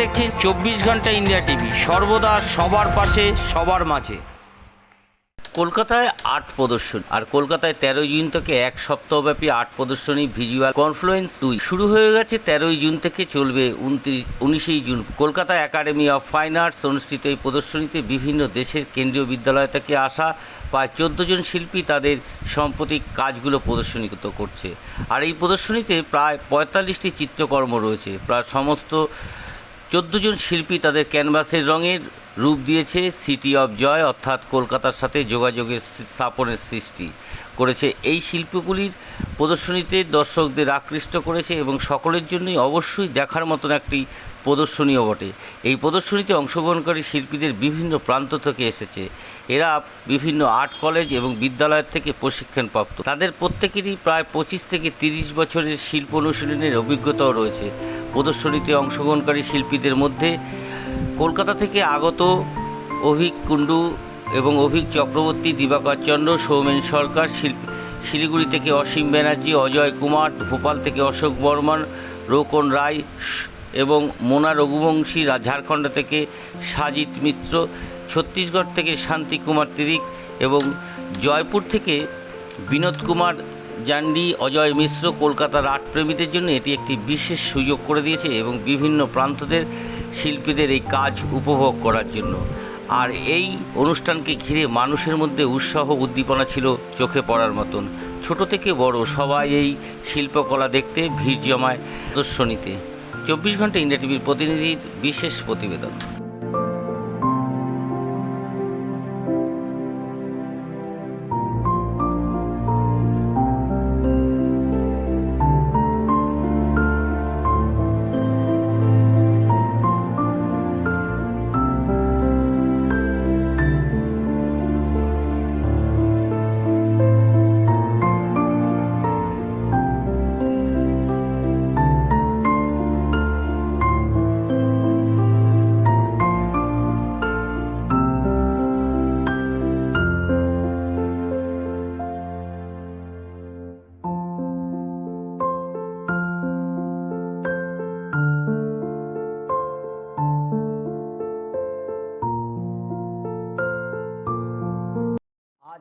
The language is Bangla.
দেখছেন চব্বিশ ঘণ্টা ইন্ডিয়া টিভি। সর্বদা সবার পাশে, সবার মাঝে। কলকাতায় আর্ট প্রদর্শন, আর কলকাতায় তেরোই জুন থেকে এক সপ্তাহব্যাপী আর্ট প্রদর্শনী, ভিজুয়াল কনফ্লুয়েন্স দুই। শুরু হয়ে গেছে তেরোই জুন থেকে চলবে উনত্রিশ, উনিশেই June. Kolkata Academy of Fine Arts অনুষ্ঠিত এই প্রদর্শনীতে বিভিন্ন দেশের কেন্দ্রীয় বিদ্যালয় থেকে আসা প্রায় চোদ্দ জন শিল্পী তাদের সাম্প্রতিক কাজগুলো প্রদর্শনীত করছে। আর এই প্রদর্শনীতে প্রায় পঁয়তাল্লিশটি চিত্রকর্ম রয়েছে। প্রায় সমস্ত চোদ্দ জন শিল্পী তাদের ক্যানভাসের রঙের রূপ দিয়েছে। সিটি অফ জয় অর্থাৎ কলকাতার সাথে যোগাযোগের স্থাপনের সৃষ্টি করেছে। এই শিল্পগুলির প্রদর্শনীতে দর্শকদের আকৃষ্ট করেছে এবং সকলের জন্যই অবশ্যই দেখার মতন একটি প্রদর্শনীও বটে। এই প্রদর্শনীতে অংশগ্রহণকারী শিল্পীদের বিভিন্ন প্রান্ত থেকে এসেছে। এরা বিভিন্ন আর্ট কলেজ এবং বিদ্যালয়ের থেকে প্রশিক্ষণপ্রাপ্ত। তাদের প্রত্যেকেরই প্রায় পঁচিশ থেকে তিরিশ বছরের শিল্প অনুশীলনের অভিজ্ঞতাও রয়েছে। প্রদর্শনীতে অংশগ্রহণকারী শিল্পীদের মধ্যে কলকাতা থেকে আগত অভিক কুণ্ডু এবং অভিক চক্রবর্তী, দিবাকর চন্দ্র, সৌমেন সরকার শিলিগুড়ি থেকে অসীম ব্যানার্জি, অজয় কুমার, ভোপাল থেকে অশোক বর্মন, রোকন রায় এবং মোনা রঘুবংশী ঝাড়খণ্ড থেকে সাজিত মিত্র, ছত্তিশগড় থেকে শান্তি কুমার তিরিক এবং জয়পুর থেকে বিনোদ কুমার জান্ডি, অজয় মিশ্র কলকাতার আর্ট প্রেমীদের জন্য এটি একটি বিশেষ সুযোগ করে দিয়েছে এবং বিভিন্ন প্রান্তদের শিল্পীদের এই কাজ উপভোগ করার জন্য। আর এই অনুষ্ঠানকে ঘিরে মানুষের মধ্যে উৎসাহ উদ্দীপনা ছিল চোখে পড়ার মতন। ছোট থেকে বড় সবাই এই শিল্পকলা দেখতে ভিড় জমায় প্রদর্শনীতে। চব্বিশ ঘণ্টা ইন্ডিয়া টিভির প্রতিনিধির বিশেষ প্রতিবেদন।